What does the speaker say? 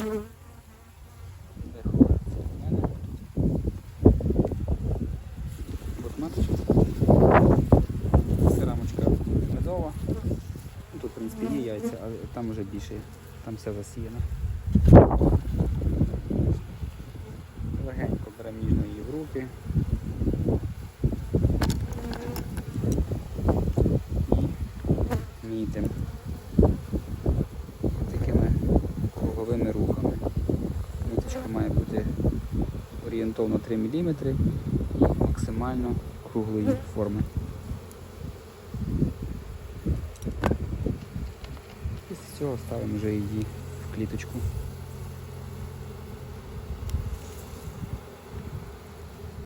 Це рамочка медова. Ну, тут в принципі є яйця, а там вже більше, там все засіяно. Легенько переміжно її в руки. І мітимо такими круговими руками. Має бути орієнтовно 3 мм і максимально круглої форми. Після цього ставимо вже її в кліточку.